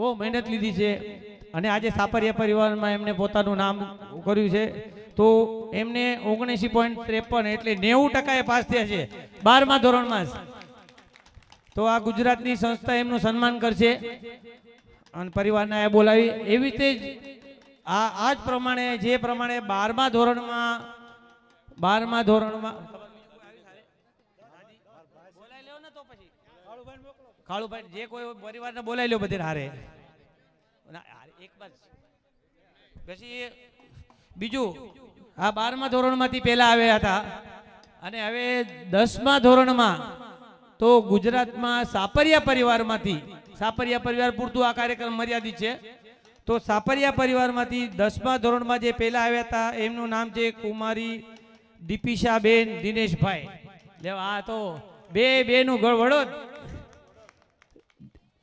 બહુ મહેનત લીધી છે. અને આજે સાપરિયા પરિવારમાં એમને પોતાનું નામ કર્યું છે. તો એમને ઓગણીસી પોઈન્ટ ત્રેપન એટલે નેવું ટકાએ પાસ થયા છે. બારમા ધોરણમાં જ. તો આ ગુજરાતની સંસ્થા એમનું સન્માન કરશે. અને પરિવારના એ બોલાવી. એવી રીતે જ આ આ જ પ્રમાણે, જે પ્રમાણે બારમા ધોરણમાં બારમા ધોરણમાં બોલાવી લ્યો ને તો પછી કાળુભાઈ જે કોઈ પરિવારને બોલાવી લો બધી હારે. એક પછી બીજું, આ બારમા ધોરણમાંથી પહેલા આવ્યા હતા. અને હવે દસમા ધોરણમાં તો ગુજરાતમાં સાપરિયા પરિવારમાંથી, સાપરિયા પરિવાર પૂરતું આ કાર્યક્રમ મર્યાદિત છે. તો સાપરિયા પરિવારમાંથી દસમા ધોરણમાં જે પહેલા આવ્યા હતા, એમનું નામ છે કુમારી દીપિશાબેન દિનેશભાઈ. લેવા આ તો બે બેનું ગળવડો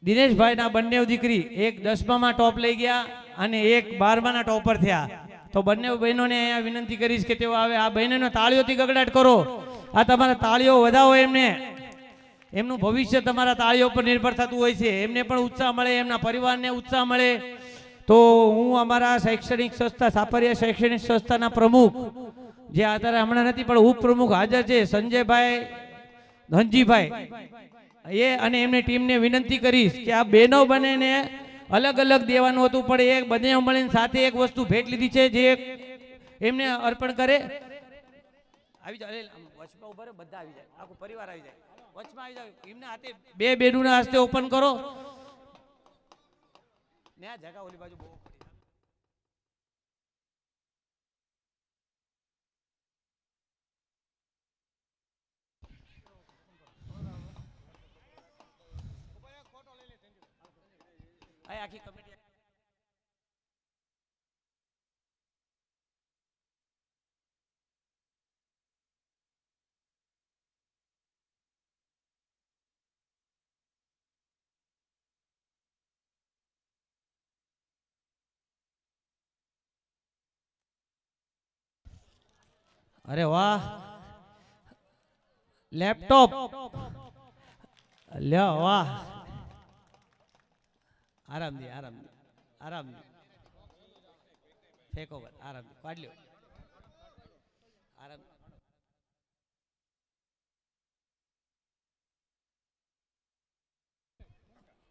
દિનેશભાઈના બંને દીકરી એક દસમામાં ટોપ લઈ ગયા અને એક બારમાના ટોપર થયા. તો બંને બહેનોને અહીંયા વિનંતી કરીશ કે તેઓ આવે. આ બહેનોને તાળીઓથી ગગડાટ કરો. આ તમારા તાળીઓ વધાવો એમને. એમનું ભવિષ્ય તમારા તાળીઓ પર નિર્ભર થતું હોય છે. એમને પણ ઉત્સાહ મળે, એમના પરિવારને ઉત્સાહ મળે. તો હું અમારા શૈક્ષણિક સંસ્થા, સાપરિયા શૈક્ષણિક સંસ્થાના પ્રમુખ, જે અત્યારે હમણાં નથી, પણ ઉપપ્રમુખ હાજર છે, સંજયભાઈ ધનજીભાઈ, એ અને એમની ટીમને વિનંતી કરીશ કે આ બેનો બંનેને અલગ અલગ દેવાનું હતું, પણ એ બંને મળીને સાથે એક વસ્તુ ભેટ લીધી છે, જે એમને અર્પણ કરે. આવી જાય બધા આવી જાય. આખો પરિવાર આવી જાય. વચમાં આવી જાય એમના હાથે બે બેડુના હસ્તે ઓપન કરો. ને જગા ઓલી બાજુ બહુ આ આખી કમિટી. અરે વાહ. લેપટોપ લ્યો વાહ. આરામથી આરામ દે ફેંકો આરામ દે. કાઢ લ્યો. આરામ.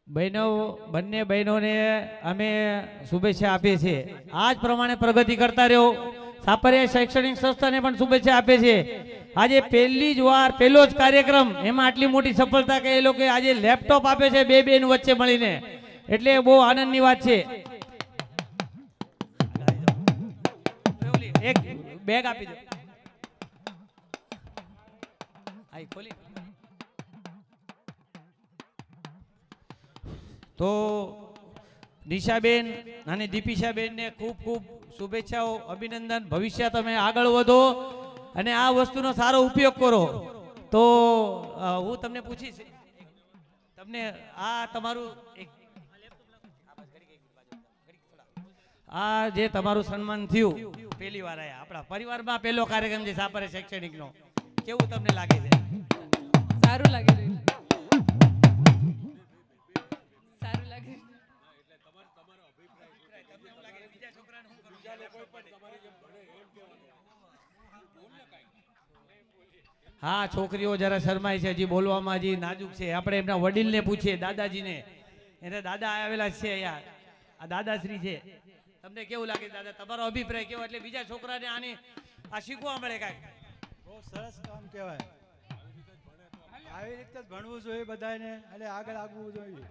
બહેનો, બંને બહેનોને અમે શુભેચ્છા આપીએ છીએ. આ જ પ્રમાણે પ્રગતિ કરતા રહ્યો સાપરિયા શૈક્ષણિક સંસ્થાને પણ શુભેચ્છા આપે છે આજે પહેલી જ વાર, પહેલો જ કાર્યક્રમ. એમાં આટલી મોટી સફળતા કે એ લોકો આજે લેપટોપ આપે છે બે બેન વચ્ચે મળીને. એટલે બહુ આનંદની વાત છે. બેગ આપી દો. તો નિશાબેન અને દીપિશાબેનને ખૂબ ખૂબ શુભેચ્છાઓ, અભિનંદન. ભવિષ્ય તમે આગળ વધો અને આ વસ્તુનો સારો ઉપયોગ કરો. તો હું તમને પૂછીશ. તમને આ તમારું એક આ જે તમારું સન્માન થયું પહેલી વાર આયા. આપણા પરિવારમાં પહેલો કાર્યક્રમ છે સાપરે શૈક્ષણિકનો. કેવું તમને લાગે છે? સારું લાગે છે. સારું લાગી હા છોકરીઓ જરા શરમાય છે હજી બોલવામાં હજી નાજુક છે. આપણે એમના વડીલને પૂછીએ દાદાજીને. એને દાદા આવેલા છે અહીંયા. આ દાદાશ્રી છે. તમને કેવું લાગે દાદા? તમારો અભિપ્રાય કેવો? એટલે બીજા છોકરાને આની આ શીખવા મળે કાંઈક બહુ સરસ કામ કહેવાય. આવી રીતે જ ભણવું જોઈએ બધાને અને આગળ આવવું જોઈએ.